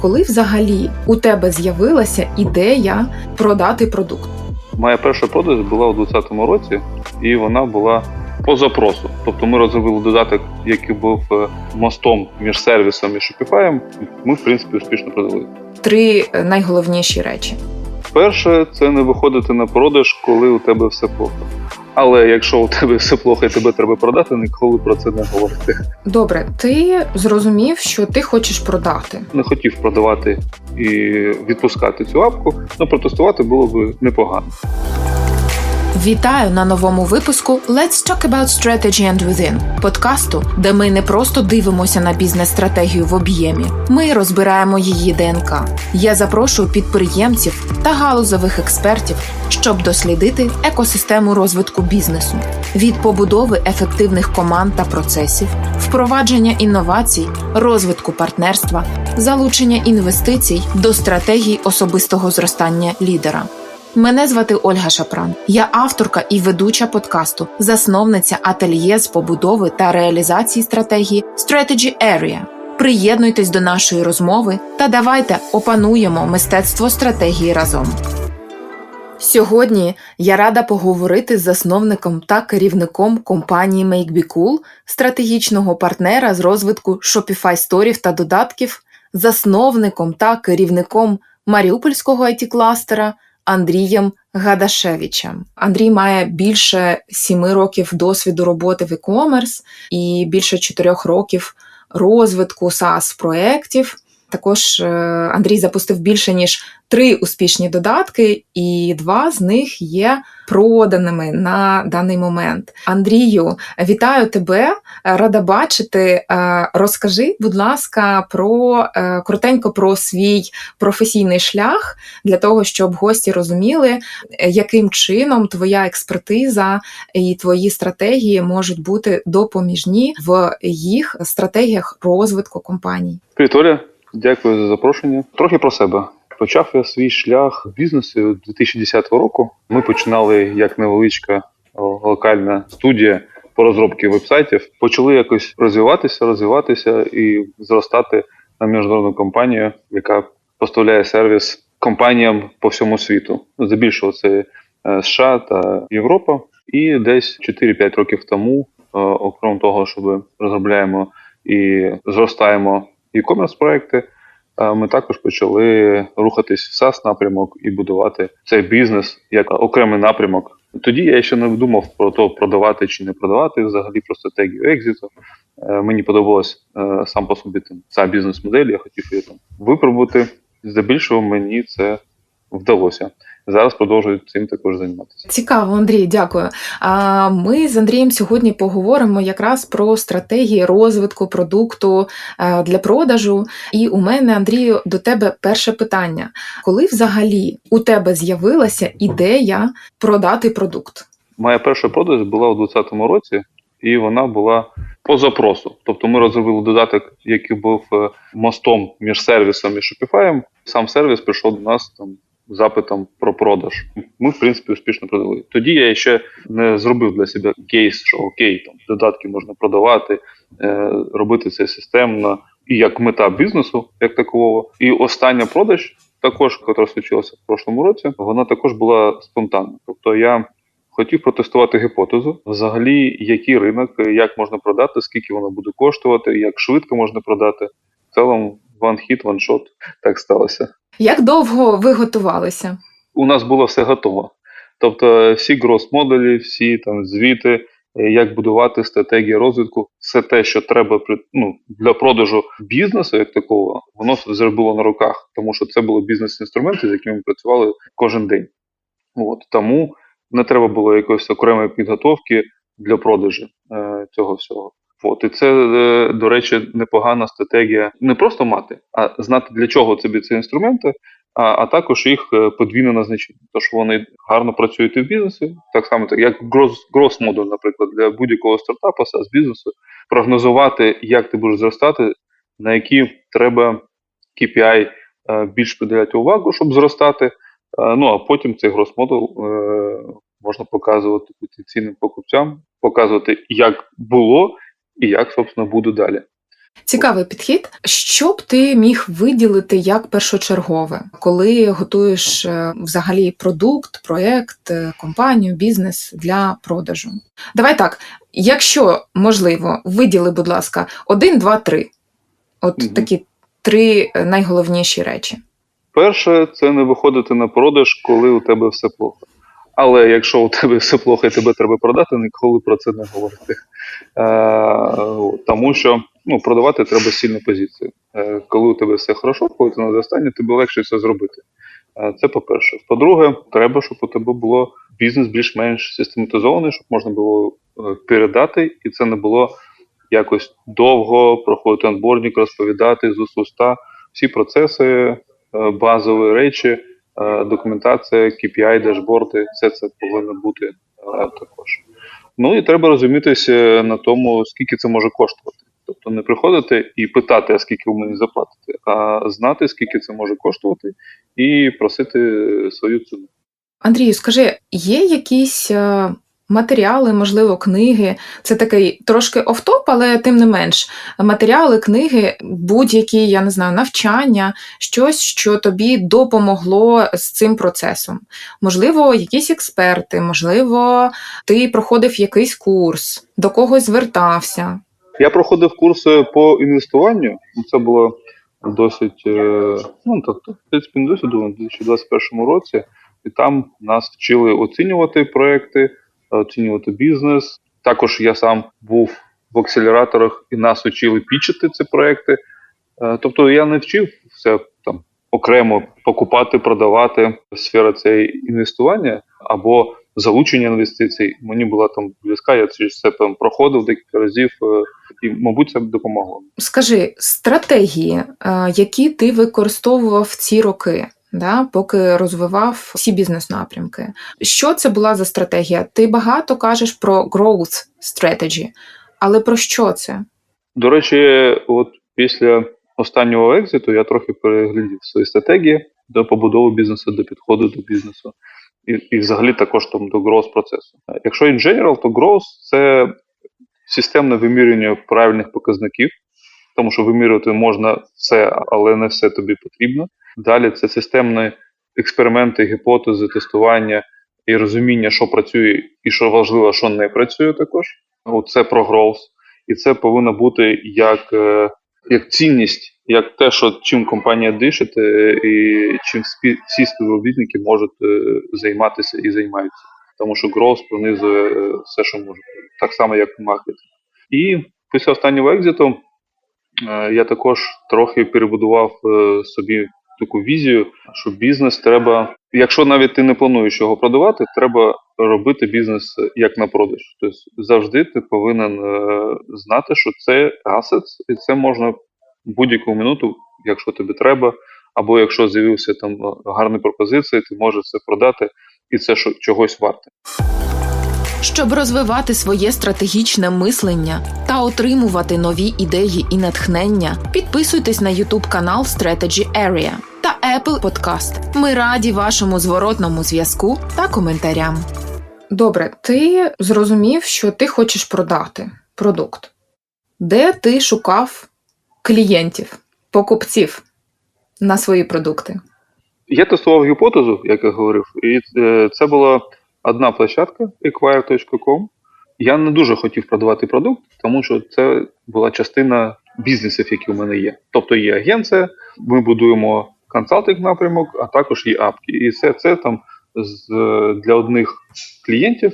Коли взагалі у тебе з'явилася ідея продати продукт? Моя перша продаж була у 2020 році, і вона була по запросу. Тобто ми розробили додаток, який був е, мостом між сервісом і Shopify. Ми, в принципі, успішно продали. Три е, найголовніші речі. Перше, це не виходити на продаж, коли у тебе все плохо. Але якщо у тебе все плохо і тебе треба продати, ніколи про це не говорити. Добре, ти зрозумів, що ти хочеш продати. Не хотів продавати і відпускати цю апку, але протестувати було б непогано. Вітаю на новому випуску Let's Talk About Strategy and Within подкасту, де ми не просто дивимося на бізнес-стратегію в об'ємі, ми розбираємо її ДНК. Я запрошую підприємців та галузових експертів, щоб дослідити екосистему розвитку бізнесу від побудови ефективних команд та процесів, впровадження інновацій, розвитку партнерства, залучення інвестицій до стратегій особистого зростання лідера. Мене звати Ольга Шапран. Я авторка і ведуча подкасту, засновниця ательє з побудови та реалізації стратегії Strategy Area. Приєднуйтесь до нашої розмови та давайте опануємо мистецтво стратегії разом. Сьогодні я рада поговорити з засновником та керівником компанії MakeBeCool, стратегічного партнера з розвитку Shopify сторів та додатків, засновником та керівником Маріупольського it кластера Андрієм Гадашевичем. Андрій має більше сіми років досвіду роботи в e-commerce і більше чотирьох років розвитку SaaS проєктів. Також е, Андрій запустив більше ніж три успішні додатки, і два з них є проданими на даний момент. Андрію, вітаю тебе! Рада бачити. Е, Розкажи, будь ласка, про е, коротенько про свій професійний шлях для того, щоб гості розуміли, яким чином твоя експертиза і твої стратегії можуть бути допоміжні в їх стратегіях розвитку компаній. Привіт, Оля. Дякую за запрошення. Трохи про себе. Почав я свій шлях в бізнесі 2010 року. Ми починали як невеличка локальна студія по розробці вебсайтів. Почали якось розвиватися, розвиватися і зростати на міжнародну компанію, яка поставляє сервіс компаніям по всьому світу. Здебільшого це е, США та Європа. І десь 4-5 років тому, окрім того, що ми розробляємо і зростаємо e-commerce проекти. Ми також почали рухатись в SaaS напрямок і будувати цей бізнес як окремий напрямок. Тоді я ще не думав про то, продавати чи не продавати взагалі про стратегію екзиту. Е, Мені подобалась е, сам по собі там ця бізнес-модель, я хотів її там випробувати. Здебільшого мені це вдалося. Зараз продовжую цим також займатися. Цікаво, Андрій, дякую. А ми з Андрієм сьогодні поговоримо якраз про стратегії розвитку продукту е, для продажу. І у мене, Андрію, до тебе перше питання: коли взагалі у тебе з'явилася ідея продати продукт? Моя перша продаж була у 2020 році, і вона була по запросу. Тобто ми розробили додаток, який був е, мостом між сервісом і Shopify. Сам сервіс прийшов до нас там запитом про продаж. Ми, в принципі, успішно продали. Тоді я ще не зробив для себе кейс, що окей, там додатки можна продавати, е, робити це системно і як мета бізнесу, як такового. І остання продаж, також, яка случилася в прошлому році, вона також була спонтанна. Тобто я хотів протестувати гіпотезу, взагалі, який ринок, як можна продати, скільки воно буде коштувати, як швидко можна продати. В цілому, one hit, one shot, так сталося. Як довго ви готувалися? У нас було все готово. Тобто, всі грос-моделі, всі там звіти, е, як будувати стратегії розвитку, все те, що треба ну, для продажу бізнесу, як такого, воно було на руках, тому що це були бізнес-інструменти, з якими ми працювали кожен день. От тому не треба було якоїсь окремої підготовки для продажу е, цього всього. От і це, е, до речі, непогана стратегія не просто мати, а знати для чого тобі ці інструменти, а, а також їх е, подвійне назначення. Тож вони гарно працюють і в бізнесі, так само як грос модуль, наприклад, для будь-якого стартапу з бізнесу, прогнозувати, як ти будеш зростати, на які треба KPI е, більш приділяти увагу, щоб зростати. Ну а потім цей грос-модул е, можна показувати потенційним покупцям, показувати, як було і як, собственно, буде далі. Цікавий підхід. Що б ти міг виділити як першочергове, коли готуєш е, взагалі продукт, проект, е, компанію, бізнес для продажу? Давай так, якщо можливо, виділи, будь ласка, один, два, три. От Мгм. такі три е, найголовніші речі. Перше, це не виходити на продаж, коли у тебе все плохо. Але якщо у тебе все плохо і тебе треба продати, ніколи про це не говорити. Е, тому що ну, продавати треба сильну позицію. Е, коли у тебе все хорошо, коли ти на зростанні, тобі легше це зробити. Е, це по-перше. По-друге, треба, щоб у тебе було бізнес більш-менш систематизований, щоб можна було е, передати, і це не було якось довго проходити анбордінг, розповідати з уст уста всі процеси, е, базові речі, документація, KPI, дашборди, все це повинно бути е, також. Ну і треба розумітися на тому, скільки це може коштувати. Тобто не приходити і питати, а скільки ви мені заплатите, а знати, скільки це може коштувати, і просити свою ціну. Андрію, скажи, є якісь е, матеріали, можливо, книги? Це такий трошки офтоп, але тим не менш, матеріали, книги, будь-які, я не знаю, навчання, щось, що тобі допомогло з цим процесом. Можливо, якісь експерти, можливо, ти проходив якийсь курс, до когось звертався. Я проходив курси по інвестуванню. Це було досить, е, ну тобто, в принципі, не досить у 2021 році, і там нас вчили оцінювати проекти, оцінювати бізнес. Також я сам був в акселераторах і нас вчили пічити ці проекти. Е, Тобто я не вчив все там окремо покупати, продавати сфера цієї інвестування або залучення інвестицій. Мені була там близька, я це там проходив декілька разів, е, і, мабуть, це б допомогло. Скажи, стратегії, е, які ти використовував ці роки, да, поки розвивав всі бізнес-напрямки. Що це була за стратегія? Ти багато кажеш про growth strategy, але про що це? До речі, от після останнього екзиту я трохи переглядів свої стратегії до побудови бізнесу, до підходу до бізнесу, і, і взагалі також там до growth процесу. Якщо in general, то growth – це системне вимірювання правильних показників, тому що вимірювати можна все, але не все тобі потрібно. Далі це системні експерименти, гіпотези, тестування і розуміння, що працює і що важливо, що не працює також. Це про growth. І це повинно бути як, е, як цінність, як те, що чим компанія дише, і чим всі співробітники можуть е, займатися і займаються. Тому що growth пронизує е, все, що може. Так само, як маркетинг. І після останнього екзиту я також трохи перебудував собі таку візію, що бізнес треба, якщо навіть ти не плануєш його продавати, треба робити бізнес як на продаж. Тобто завжди ти повинен е, знати, що це асет, і це можна будь-яку минуту, якщо тобі треба, або якщо з'явився там гарні пропозиції, ти можеш це продати, і це чогось варте. Щоб розвивати своє стратегічне мислення отримувати нові ідеї і натхнення, підписуйтесь на YouTube канал Strategy Area та Apple Podcast. Ми раді вашому зворотному зв'язку та коментарям. Добре, ти зрозумів, що ти хочеш продати продукт. Де ти шукав клієнтів, покупців на свої продукти? Я тестував гіпотезу, як я говорив, і е, це була одна площадка acquire.com. Я не дуже хотів продавати продукт, тому що це була частина бізнесів, які у мене є. Тобто є агенція, ми будуємо консалтинг напрямок, а також є апки. І все це там з, для одних клієнтів.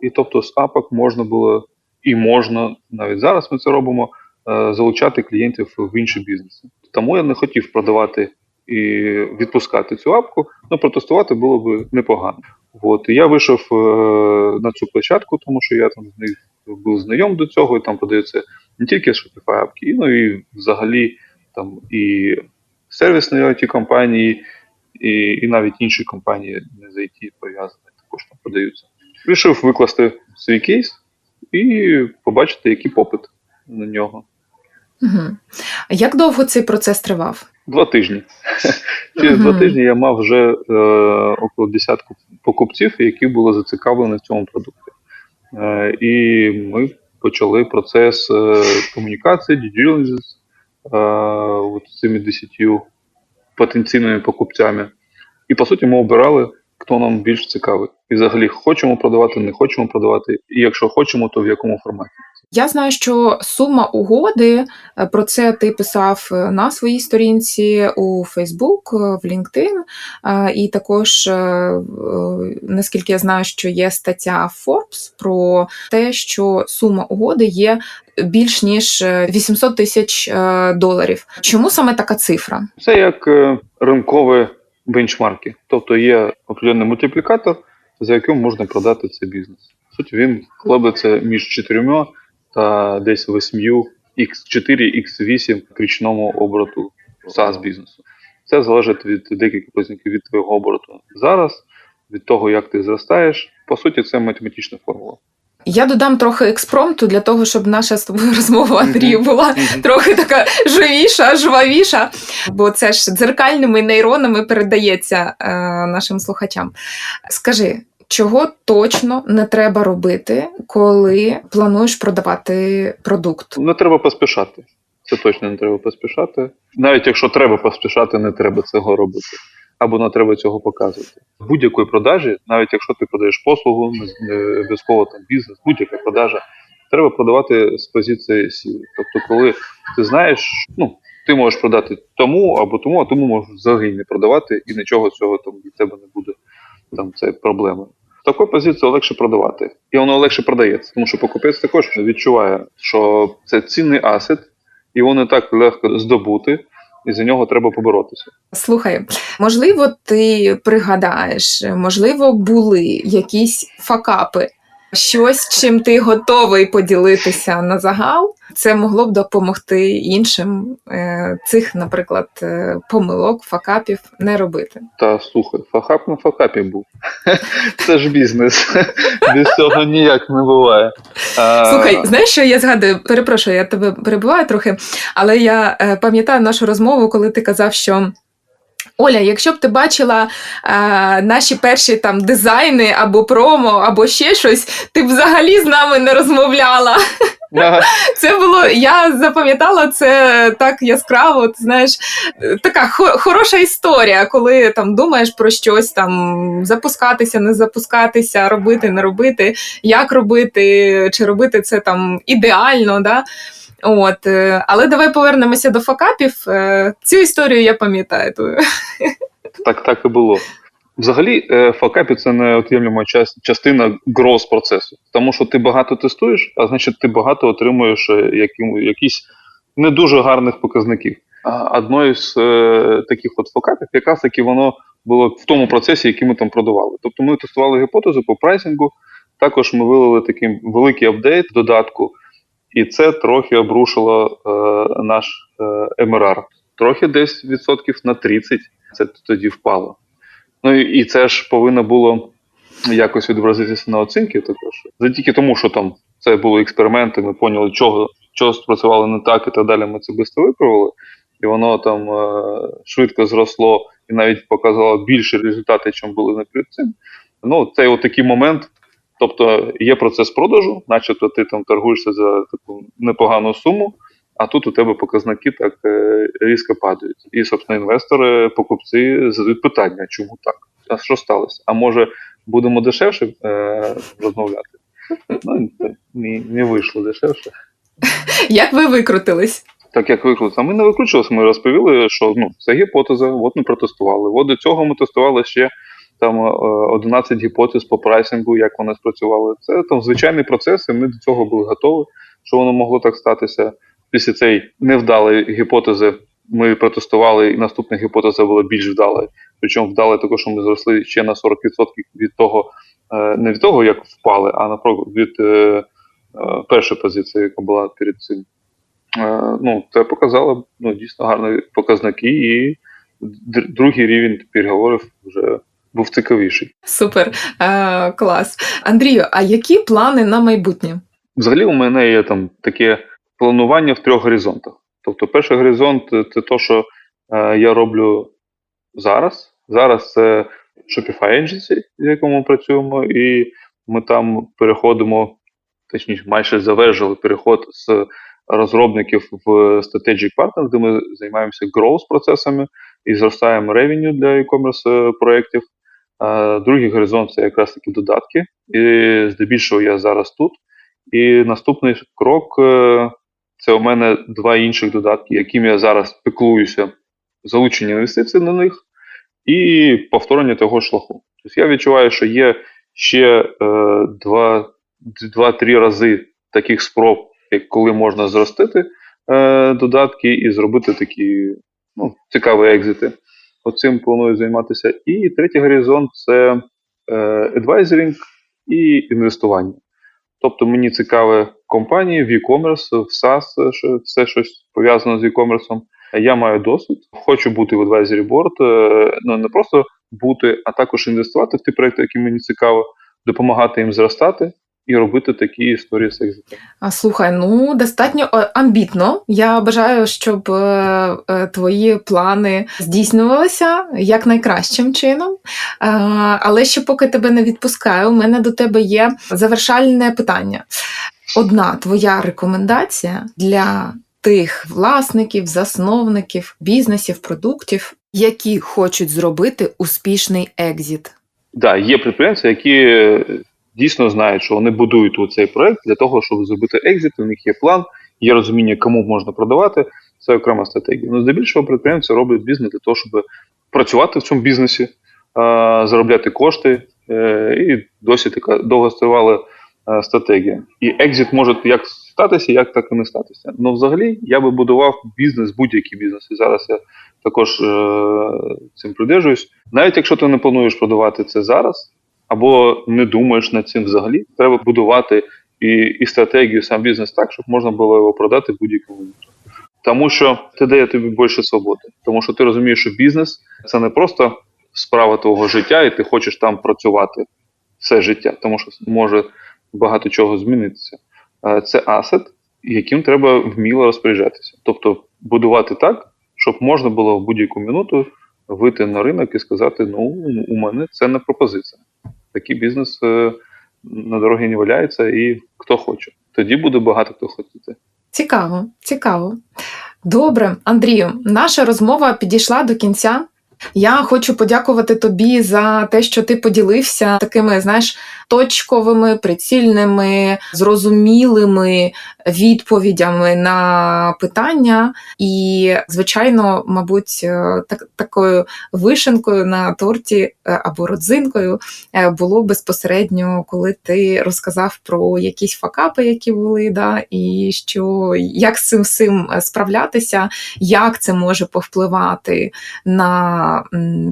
І тобто з апок можна було і можна навіть зараз ми це робимо. е, Залучати клієнтів в інші бізнеси. Тому я не хотів продавати і відпускати цю апку, ну протестувати було б непогано. От і я вийшов е, на цю площадку, тому що я там з них був знайом до цього, і там подаються не тільки Shopify апки, ну і взагалі там і сервісні it компанії, і, і навіть інші компанії не з IT пов'язані, також там подаються. Вирішив викласти свій кейс і побачити, який попит на нього. Угу. Як довго цей процес тривав? Два тижні. Через два тижні я мав вже е, около десятку покупців, які були зацікавлені в цьому продукті. Е, і ми почали процес е, комунікації, diligence, от цими десятью потенційними покупцями. І по суті, ми обирали, хто нам більш цікавий. І взагалі хочемо продавати, не хочемо продавати. І якщо хочемо, то в якому форматі. Я знаю, що сума угоди е, про це ти писав е, на своїй сторінці у е, в LinkedIn, е, і також, наскільки я знаю, що є стаття Forbes про те, що сума угоди є більш ніж е, 800 тисяч доларів. Чому саме така цифра? Це як ринкові бенчмарки. Тобто є определений мультиплікатор, за яким можна продати цей бізнес. В суті, він колеблеться між чотирьома та десь восьмью X4, X8 річному обороту SaaS бізнесу. Це залежить від декількох показників від твого обороту зараз, від того, як ти зростаєш. По суті, це математична формула. Я додам трохи експромту для того, щоб наша з тобою розмова Андрію була трохи така живіша, жвавіша, бо це ж дзеркальними нейронами передається е, нашим слухачам. Скажи, чого точно не треба робити, коли плануєш продавати продукт? Не треба поспішати. Це точно не треба поспішати. Навіть якщо треба поспішати, не треба цього робити. Або не треба цього показувати. Будь-якої продажі, навіть якщо ти продаєш послугу, не обов'язково там бізнес, будь-яка продажа, треба продавати з позиції сили. Тобто, коли ти знаєш, ну ти можеш продати тому або тому, а тому можеш взагалі не продавати, і нічого цього там для тебе не буде там це проблеми. В позицію легше продавати, і воно легше продається, тому що покупець також відчуває, що це цінний асет, і його не так легко здобути, і за нього треба поборотися. Слухай, можливо, ти пригадаєш, можливо, були якісь факапи, щось, чим ти готовий поділитися на загал. Це могло б допомогти іншим е, цих, наприклад, е, помилок, факапів не робити. Та слухай, фахап на фахапі був. Це ж бізнес. Без цього ніяк не буває. Слухай, знаєш, що я згадую? Перепрошую, я тебе перебиваю трохи, але я е, пам'ятаю нашу розмову, коли ти казав, що. Оля, якщо б ти бачила е, наші перші там дизайни або промо, або ще щось, ти б взагалі з нами не розмовляла. ага. Це було, я запам'ятала це так яскраво. Ти знаєш, така хо- хороша історія, коли там думаєш про щось там запускатися, не запускатися, робити, не робити, як робити, чи робити це там ідеально. Да? От, е, але давай повернемося до факапів. Е, Цю історію я пам'ятаю. Так, так і було. Взагалі, е, факапі це неот'ємлема частина гроз процесу. Тому що ти багато тестуєш, а значить ти багато отримуєш якісь не дуже гарних показників. А одною з таких от факапів, якраз таки воно було в тому процесі, який ми там продавали. Тобто ми тестували гіпотезу по прайсингу, також ми вилили такий великий апдейт додатку, і це трохи обрушило е, наш е, МРР. Трохи десь відсотків на 30 це тоді впало. Ну і, і це ж повинно було якось відобразитися на оцінки також. За тільки тому, що там це були експерименти, ми поняли, чого, чого спрацювало не так і так далі. Ми це швидко виправили, і воно там е, швидко зросло і навіть показало більше результати, ніж були наперед цим. Ну, це от такий момент. Тобто є процес продажу, начебто ти там торгуєшся за таку непогану суму, а тут у тебе показники так е, різко падають. І, собственно, інвестори, покупці задають питання, чому так? А що сталося? А може будемо дешевше е, розмовляти? Ну, не, не вийшло дешевше. Як ви викрутились? Так як викрутилося, ми не викручувалися, ми розповіли, що ну, це гіпотеза, от ми протестували. От до цього ми тестували ще там е, 11 гіпотез по прайсингу, як вони спрацювали. Це там звичайний процес, і ми до цього були готові, що воно могло так статися. Після цієї невдалої гіпотези ми протестували, і наступна гіпотеза була більш вдалою. Причому вдала також, що ми зросли ще на 40% від того, е, не від того, як впали, а наприклад від е, е, першої позиції, яка була перед цим. Е, ну, це показало ну, дійсно гарні показники, і другий рівень переговорів вже був цікавіший. Супер, е, клас. Андрію, а які плани на майбутнє? Взагалі, у мене є там таке планування в трьох горизонтах. Тобто, перший горизонт це те, що е, я роблю зараз. Зараз це Shopify Agency, з якому ми працюємо, і ми там переходимо, точніше, майже завершили переход з розробників в Strategic Partners, де ми займаємося growth процесами і зростаємо ревеню для e-commerce е, проєктів. Е, Другий горизонт це якраз таки додатки. І здебільшого я зараз тут. І наступний крок е, це у мене два інших додатки, яким я зараз піклуюся, залучення інвестицій на них і повторення того шляху. Тобто я відчуваю, що є ще е, два, два-три рази таких спроб, коли можна зростити е, додатки і зробити такі ну, цікаві екзити. Оцим планую займатися. І третій горизонт це е, адвайзерінг і інвестування. Тобто мені цікаві компанії в e-commerce, в SaaS, все щось пов'язане з e-commerce. Я маю досвід, хочу бути в advisory board, е, ну не просто бути, а також інвестувати в ті проекти, які мені цікаво, допомагати їм зростати і робити такі історії з екзитом. А слухай, ну достатньо е, амбітно. Я бажаю, щоб е, е, твої плани здійснювалися як найкращим чином. Е, але ще поки тебе не відпускаю, у мене до тебе є завершальне питання. Одна твоя рекомендація для тих власників, засновників, бізнесів, продуктів, які хочуть зробити успішний екзіт. Да, є підприємці, які дійсно знають, що вони будують у цей проект для того, щоб зробити екзит. У них є план, є розуміння, кому можна продавати. Це окрема стратегія. Ну, здебільшого підприємці роблять бізнес для того, щоб працювати в цьому бізнесі, заробляти кошти, е, і досі така довгостривала е, стратегія. І екзит може як статися, як так і не статися. Ну, взагалі, я би будував бізнес, будь-який бізнес. І зараз я також е, цим придержуюсь. Навіть якщо ти не плануєш продавати це зараз, або не думаєш над цим взагалі, треба будувати і, і стратегію, сам бізнес так, щоб можна було його продати будь-якому. Тому що це дає тобі більше свободи. Тому що ти розумієш, що бізнес це не просто справа твого життя, і ти хочеш там працювати все життя, тому що може багато чого змінитися. Е, Це асет, яким треба вміло розпоряджатися. Тобто будувати так, щоб можна було в будь-яку минуту вийти на ринок і сказати: ну, у мене це не пропозиція. Такий бізнес е, на дорогі не валяється, і хто хоче. Тоді буде багато хто хотіти. Цікаво, цікаво. Добре, Андрію, наша розмова підійшла до кінця. Я хочу подякувати тобі за те, що ти поділився такими, знаєш, точковими, прицільними, зрозумілими відповідями на питання. І, звичайно, мабуть, е, так, такою вишенкою на торті е, або родзинкою е, було безпосередньо, коли ти розказав про якісь факапи, які були, да, і що як з цим всім справлятися, як це може повпливати на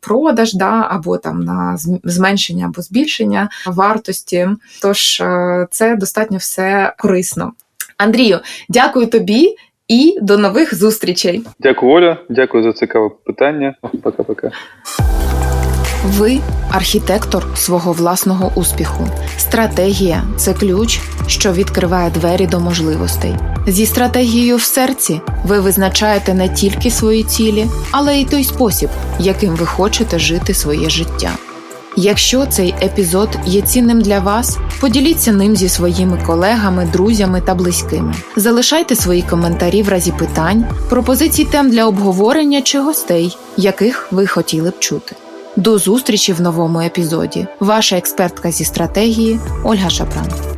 продаж, да, або там на зменшення або збільшення вартості. Тож це достатньо все корисно. Андрію, дякую тобі і до нових зустрічей. Дякую, Оля. Дякую за цікаве питання. Пока-пока. Ви архітектор свого власного успіху. Стратегія це ключ, що відкриває двері до можливостей. Зі стратегією в серці ви визначаєте не тільки свої цілі, але й той спосіб, яким ви хочете жити своє життя. Якщо цей епізод є цінним для вас, поділіться ним зі своїми колегами, друзями та близькими. Залишайте свої коментарі в разі питань, пропозицій тем для обговорення чи гостей, яких ви хотіли б чути. До зустрічі в новому епізоді. Ваша експертка зі стратегії Ольга Шапран.